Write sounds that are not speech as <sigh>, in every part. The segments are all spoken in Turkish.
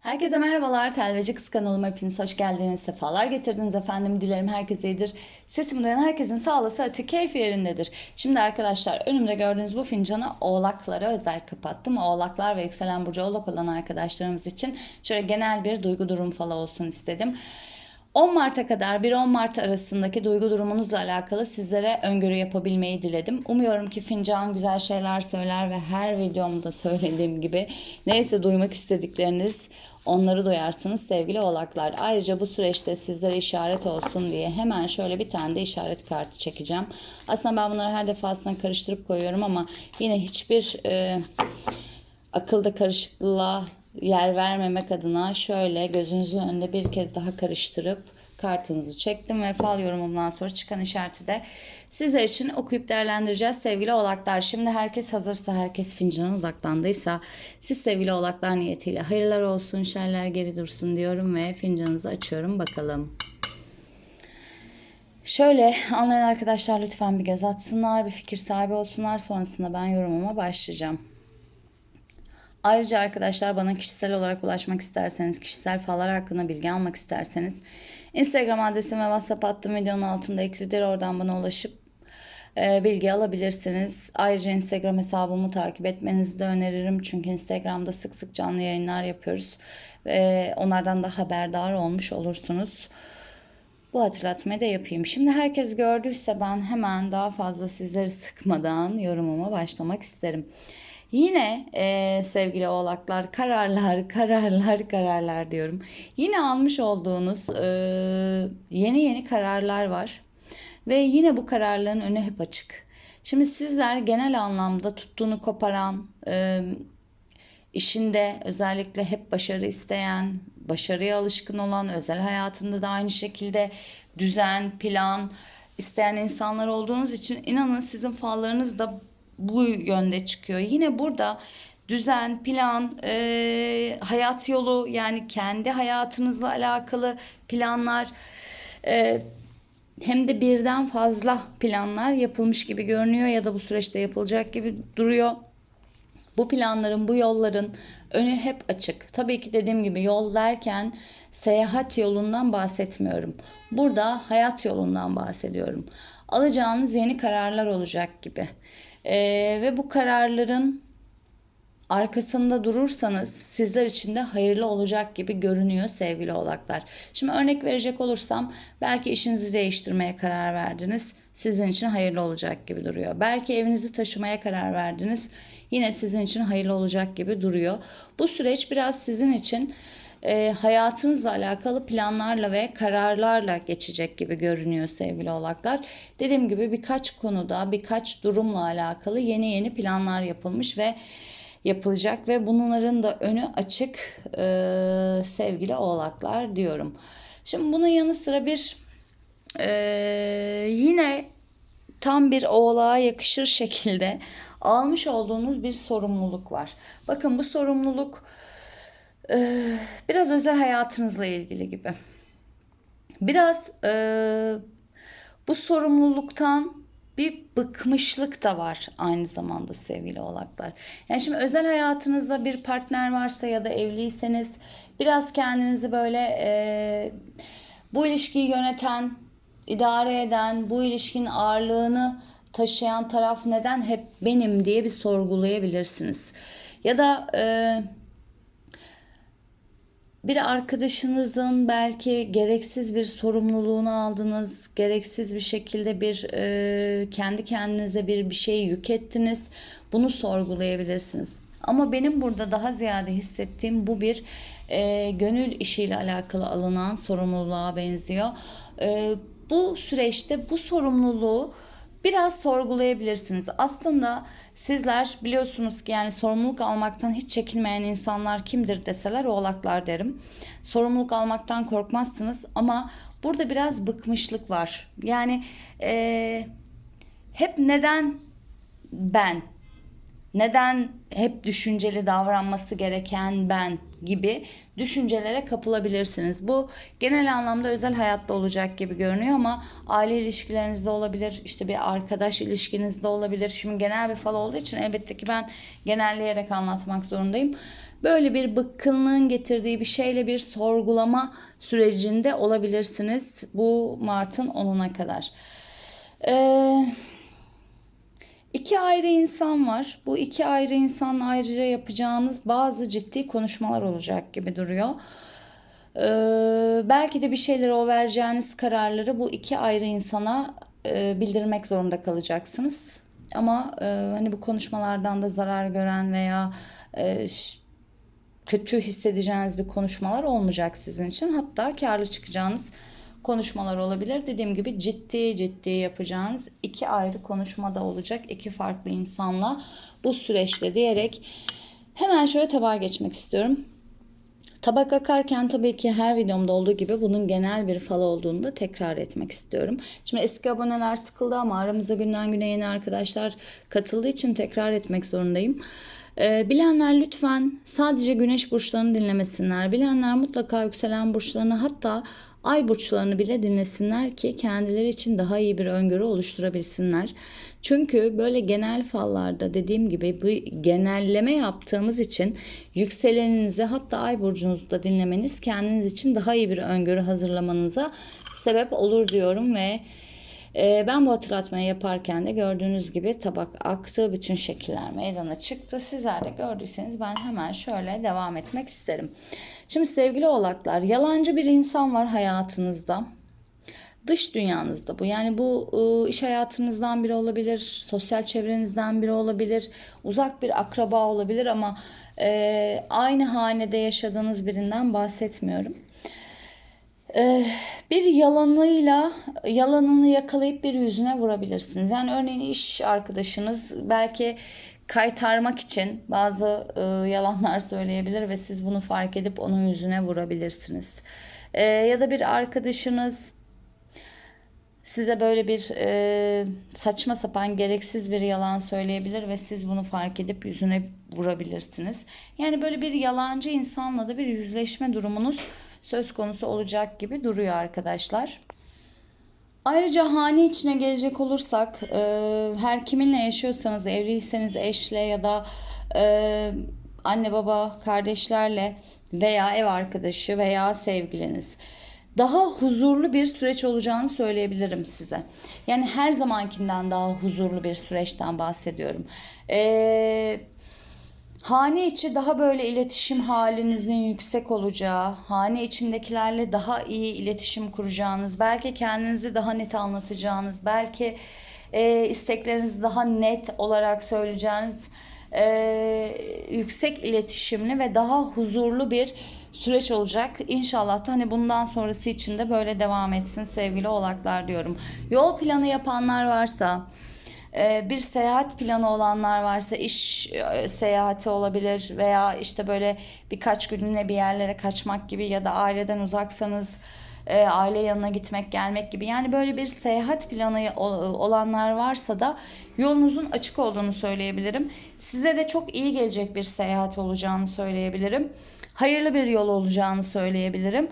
Herkese merhabalar. Telveci Kız kanalıma hepiniz hoş geldiniz. Sefalar getirdiniz efendim. Dilerim herkes iyidir. Sesimi duyan herkesin sağlığı, sıhhati, keyfi yerindedir. Şimdi arkadaşlar önümde gördüğünüz bu fincanı oğlaklara özel kapattım. Oğlaklar ve yükselen burcu oğlak olan arkadaşlarımız için şöyle genel bir duygu durum falan olsun istedim. 10 Mart'a kadar 1-10 Mart arasındaki duygu durumunuzla alakalı sizlere öngörü yapabilmeyi diledim. Umuyorum ki fincan güzel şeyler söyler ve her videomda söylediğim gibi neyse duymak istedikleriniz onları duyarsınız sevgili oğlaklar. Ayrıca bu süreçte sizlere işaret olsun diye hemen şöyle bir tane de işaret kartı çekeceğim. Aslında ben bunları her defasında karıştırıp koyuyorum ama yine hiçbir e, akılda karışıklığa yer vermemek adına şöyle gözünüzün önünde bir kez daha karıştırıp kartınızı çektim ve fal yorumumdan sonra çıkan işareti de sizler için okuyup değerlendireceğiz sevgili oğlaklar. Şimdi herkes hazırsa, herkes fincana odaklandıysa siz sevgili oğlaklar niyetiyle hayırlar olsun, şerler geri dursun diyorum ve fincanınızı açıyorum bakalım. Şöyle anlayan arkadaşlar lütfen bir göz atsınlar, bir fikir sahibi olsunlar. Sonrasında ben yorumuma başlayacağım. Ayrıca arkadaşlar bana kişisel olarak ulaşmak isterseniz, kişisel fallar hakkında bilgi almak isterseniz Instagram adresim ve WhatsApp hattım videonun altında eklidir. Oradan bana ulaşıp e, bilgi alabilirsiniz. Ayrıca Instagram hesabımı takip etmenizi de öneririm. Çünkü Instagram'da sık sık canlı yayınlar yapıyoruz. Ve onlardan da haberdar olmuş olursunuz. Bu hatırlatmayı da yapayım. Şimdi herkes gördüyse ben hemen daha fazla sizleri sıkmadan yorumuma başlamak isterim. Yine e, sevgili oğlaklar kararlar, <laughs> kararlar, kararlar diyorum. Yine almış olduğunuz e, yeni yeni kararlar var. Ve yine bu kararların önü hep açık. Şimdi sizler genel anlamda tuttuğunu koparan, e, işinde özellikle hep başarı isteyen, başarıya alışkın olan, özel hayatında da aynı şekilde düzen, plan isteyen insanlar olduğunuz için inanın sizin fallarınız da bu yönde çıkıyor. Yine burada düzen, plan, e, hayat yolu yani kendi hayatınızla alakalı planlar e, hem de birden fazla planlar yapılmış gibi görünüyor ya da bu süreçte yapılacak gibi duruyor. Bu planların, bu yolların önü hep açık. Tabii ki dediğim gibi yol derken seyahat yolundan bahsetmiyorum. Burada hayat yolundan bahsediyorum. Alacağınız yeni kararlar olacak gibi. Ee, ve bu kararların arkasında durursanız sizler için de hayırlı olacak gibi görünüyor sevgili oğlaklar. Şimdi örnek verecek olursam belki işinizi değiştirmeye karar verdiniz. Sizin için hayırlı olacak gibi duruyor. Belki evinizi taşımaya karar verdiniz. Yine sizin için hayırlı olacak gibi duruyor. Bu süreç biraz sizin için e, hayatınızla alakalı planlarla ve kararlarla geçecek gibi görünüyor sevgili oğlaklar. Dediğim gibi birkaç konuda birkaç durumla alakalı yeni yeni planlar yapılmış ve yapılacak ve bunların da önü açık e, sevgili oğlaklar diyorum. Şimdi bunun yanı sıra bir e, yine tam bir oğlağa yakışır şekilde almış olduğunuz bir sorumluluk var. Bakın bu sorumluluk biraz özel hayatınızla ilgili gibi. Biraz e, bu sorumluluktan bir bıkmışlık da var aynı zamanda sevgili oğlaklar. Yani şimdi özel hayatınızda bir partner varsa ya da evliyseniz biraz kendinizi böyle e, bu ilişkiyi yöneten, idare eden, bu ilişkinin ağırlığını taşıyan taraf neden hep benim diye bir sorgulayabilirsiniz. Ya da e, bir arkadaşınızın belki gereksiz bir sorumluluğunu aldınız, gereksiz bir şekilde bir e, kendi kendinize bir bir şey yük ettiniz. Bunu sorgulayabilirsiniz. Ama benim burada daha ziyade hissettiğim bu bir e, gönül işiyle alakalı alınan sorumluluğa benziyor. E, bu süreçte bu sorumluluğu biraz sorgulayabilirsiniz. Aslında sizler biliyorsunuz ki yani sorumluluk almaktan hiç çekinmeyen insanlar kimdir deseler oğlaklar derim. Sorumluluk almaktan korkmazsınız ama burada biraz bıkmışlık var. Yani e, hep neden ben neden hep düşünceli davranması gereken ben gibi düşüncelere kapılabilirsiniz. Bu genel anlamda özel hayatta olacak gibi görünüyor ama aile ilişkilerinizde olabilir, işte bir arkadaş ilişkinizde olabilir. Şimdi genel bir fal olduğu için elbette ki ben genelleyerek anlatmak zorundayım. böyle bir bıkkınlığın getirdiği bir şeyle bir sorgulama sürecinde olabilirsiniz bu Mart'ın 10'una kadar. Ee, iki ayrı insan var. Bu iki ayrı insanla ayrıca yapacağınız bazı ciddi konuşmalar olacak gibi duruyor. Ee, belki de bir şeyleri o vereceğiniz kararları bu iki ayrı insana e, bildirmek zorunda kalacaksınız. Ama e, hani bu konuşmalardan da zarar gören veya e, kötü hissedeceğiniz bir konuşmalar olmayacak sizin için. Hatta karlı çıkacağınız konuşmalar olabilir. Dediğim gibi ciddi ciddi yapacağınız iki ayrı konuşmada olacak. iki farklı insanla bu süreçte diyerek hemen şöyle tabağa geçmek istiyorum. Tabak akarken tabii ki her videomda olduğu gibi bunun genel bir fal olduğunu da tekrar etmek istiyorum. Şimdi eski aboneler sıkıldı ama aramıza günden güne yeni arkadaşlar katıldığı için tekrar etmek zorundayım. Ee, bilenler lütfen sadece güneş burçlarını dinlemesinler. Bilenler mutlaka yükselen burçlarını hatta ay burçlarını bile dinlesinler ki kendileri için daha iyi bir öngörü oluşturabilsinler. Çünkü böyle genel fallarda dediğim gibi bu genelleme yaptığımız için yükseleninizi hatta ay burcunuzu da dinlemeniz kendiniz için daha iyi bir öngörü hazırlamanıza sebep olur diyorum ve e, ben bu hatırlatmayı yaparken de gördüğünüz gibi tabak aktı, bütün şekiller meydana çıktı. Sizler de gördüyseniz ben hemen şöyle devam etmek isterim. Şimdi sevgili oğlaklar, yalancı bir insan var hayatınızda. Dış dünyanızda bu. Yani bu ıı, iş hayatınızdan biri olabilir, sosyal çevrenizden biri olabilir, uzak bir akraba olabilir ama e, aynı hanede yaşadığınız birinden bahsetmiyorum. Ee, bir yalanıyla yalanını yakalayıp bir yüzüne vurabilirsiniz. Yani örneğin iş arkadaşınız belki kaytarmak için bazı e, yalanlar söyleyebilir ve siz bunu fark edip onun yüzüne vurabilirsiniz. Ee, ya da bir arkadaşınız size böyle bir saçma sapan gereksiz bir yalan söyleyebilir ve siz bunu fark edip yüzüne vurabilirsiniz. Yani böyle bir yalancı insanla da bir yüzleşme durumunuz söz konusu olacak gibi duruyor arkadaşlar. Ayrıca hane içine gelecek olursak e, her kiminle yaşıyorsanız evliyseniz eşle ya da e, anne baba kardeşlerle veya ev arkadaşı veya sevgiliniz daha huzurlu bir süreç olacağını söyleyebilirim size. Yani her zamankinden daha huzurlu bir süreçten bahsediyorum. Eee Hane içi daha böyle iletişim halinizin yüksek olacağı, hane içindekilerle daha iyi iletişim kuracağınız, belki kendinizi daha net anlatacağınız, belki e, isteklerinizi daha net olarak söyleyeceğiniz e, yüksek iletişimli ve daha huzurlu bir süreç olacak. İnşallah da hani bundan sonrası için de böyle devam etsin sevgili oğlaklar diyorum. Yol planı yapanlar varsa, bir seyahat planı olanlar varsa iş e, seyahati olabilir veya işte böyle birkaç günlüğüne bir yerlere kaçmak gibi ya da aileden uzaksanız e, aile yanına gitmek gelmek gibi yani böyle bir seyahat planı olanlar varsa da yolunuzun açık olduğunu söyleyebilirim. Size de çok iyi gelecek bir seyahat olacağını söyleyebilirim. Hayırlı bir yol olacağını söyleyebilirim.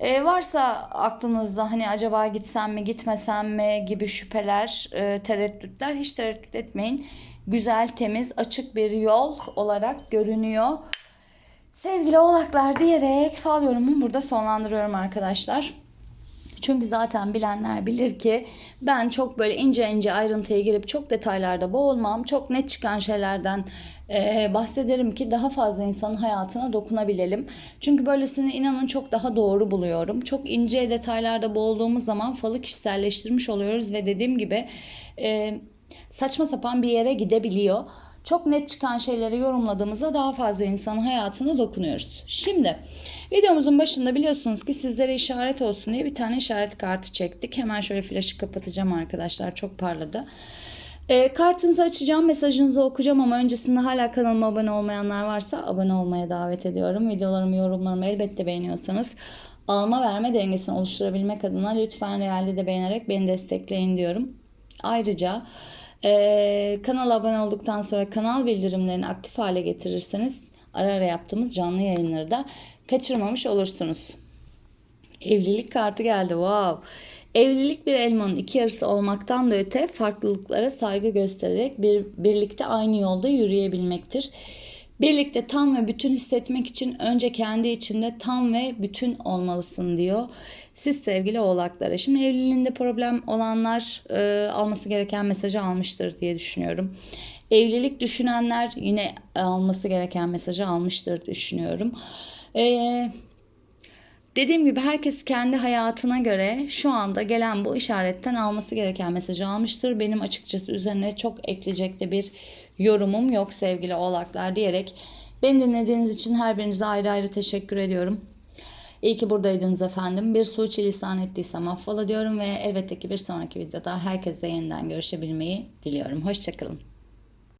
E, varsa aklınızda hani acaba gitsem mi gitmesem mi gibi şüpheler, e, tereddütler hiç tereddüt etmeyin. Güzel, temiz, açık bir yol olarak görünüyor. Sevgili oğlaklar diyerek fal yorumumu burada sonlandırıyorum arkadaşlar. Çünkü zaten bilenler bilir ki ben çok böyle ince ince ayrıntıya girip çok detaylarda boğulmam. Çok net çıkan şeylerden e, bahsederim ki daha fazla insanın hayatına dokunabilelim. Çünkü böylesini inanın çok daha doğru buluyorum. Çok ince detaylarda boğulduğumuz zaman falı kişiselleştirmiş oluyoruz ve dediğim gibi e, saçma sapan bir yere gidebiliyor. Çok net çıkan şeyleri yorumladığımızda daha fazla insanın hayatına dokunuyoruz. Şimdi videomuzun başında biliyorsunuz ki sizlere işaret olsun diye bir tane işaret kartı çektik. Hemen şöyle flaşı kapatacağım arkadaşlar. Çok parladı. E, kartınızı açacağım, mesajınızı okuyacağım ama öncesinde hala kanalıma abone olmayanlar varsa abone olmaya davet ediyorum. Videolarımı, yorumlarımı elbette beğeniyorsanız alma verme dengesini oluşturabilmek adına lütfen realde de beğenerek beni destekleyin diyorum. Ayrıca e, kanala abone olduktan sonra kanal bildirimlerini aktif hale getirirseniz ara ara yaptığımız canlı yayınları da kaçırmamış olursunuz. Evlilik kartı geldi. Wow. Evlilik bir elmanın iki yarısı olmaktan da öte farklılıklara saygı göstererek bir, birlikte aynı yolda yürüyebilmektir. Birlikte tam ve bütün hissetmek için önce kendi içinde tam ve bütün olmalısın diyor. Siz sevgili oğlaklara. Şimdi evliliğinde problem olanlar e, alması gereken mesajı almıştır diye düşünüyorum. Evlilik düşünenler yine alması gereken mesajı almıştır düşünüyorum. Eee Dediğim gibi herkes kendi hayatına göre şu anda gelen bu işaretten alması gereken mesajı almıştır. Benim açıkçası üzerine çok ekleyecek de bir yorumum yok sevgili oğlaklar diyerek beni dinlediğiniz için her birinize ayrı ayrı teşekkür ediyorum. İyi ki buradaydınız efendim. Bir suçilisan ettiysem affola diyorum ve elbette ki bir sonraki videoda herkese yeniden görüşebilmeyi diliyorum. Hoşçakalın.